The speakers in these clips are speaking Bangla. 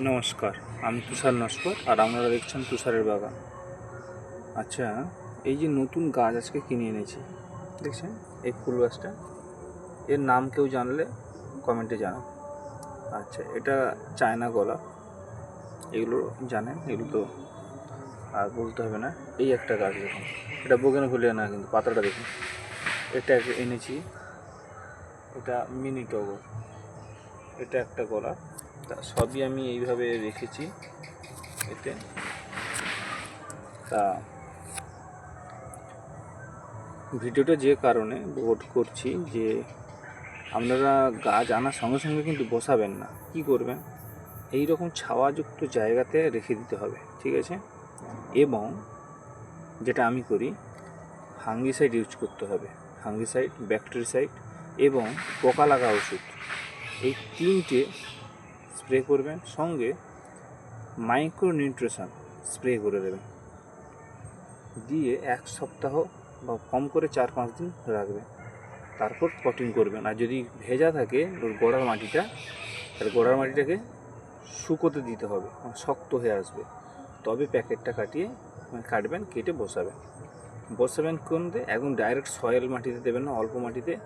নমস্কার, আমি তুষার নস্কর আর আপনারা দেখছেন তুষারের বাগান আচ্ছা এই যে নতুন গাছ আজকে কিনে এনেছি, দেখছেন? এই ফুল গাছটা, এর নাম কেউ জানলে কমেন্টে জানান আচ্ছা এটা চায়না গলা, এগুলো জানেন? এগুলো তো আর বলতে হবে না। এই একটা গাছ দেখুন, এটা বোগেন ভুলিয়া না কিন্তু, পাতাটা দেখুন। এটা এনেছি, এটা মিনি টগর, এটা একটা গলা। তা সবই আমি এইভাবে রেখেছি এতে। তা ভিডিওটা যে কারণে বোট করছি যে আপনারা গাছ আনার সঙ্গে সঙ্গে কিন্তু বসাবেন না। কি করবেন? এই রকম ছাওয়াযুক্ত জায়গাতে রেখে দিতে হবে, ঠিক আছে? এবং যেটা আমি করি ফাঙ্গিসাইড ইউজ করতে হবে ফাঙ্গিসাইড ব্যাকটেরিসাইড এবং পোকা লাগা ওষুধ। এই তিনটে স্প্রে করবেন, সঙ্গে মাইক্রো নিউট্রিশন স্প্রে করে দেবেন। দিয়ে এক সপ্তাহ বা কম করে চার পাঁচ দিন রাখবেন। তারপর পটিং করবেন। আর যদি ভেজা থাকে, ওর গোড়ার মাটিটা, তাহলে গোড়ার মাটিটাকে শুকোতে দিতে হবে মানে শক্ত হয়ে আসবে। তবে প্যাকেটটা কাটিয়ে কাটবেন, কেটে বসাবেন। বসাবেন কোন একদম ডাইরেক্ট সয়েল মাটিতে দেবেন না, অল্প মাটিতে।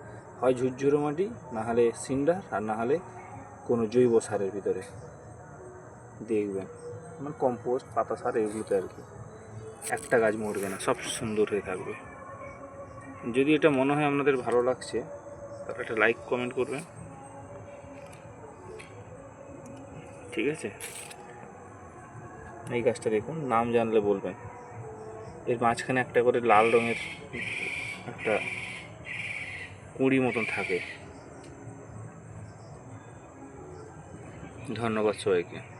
হয় ঝুরঝুরো মাটি, না হলে সিন্ডার, আর না হলে কোনো জৈব সারের ভিতরে। দেখবেন মানে কম্পোস্ট পাতা সার এগুলোতে আর কি। একটা গাছ মরবে না, সব সুন্দর হয়ে থাকবে। যদি এটা মনে হয় আপনাদের ভালো লাগছে, তাহলে একটা লাইক কমেন্ট করবেন। ঠিক আছে? এই গাছটা দেখুন, নাম জানলে বলবেন। এর মাঝখানে একটা করে লাল রঙের একটা কুঁড়ি মতন থাকে। ধন্যবাদ সবাইকে।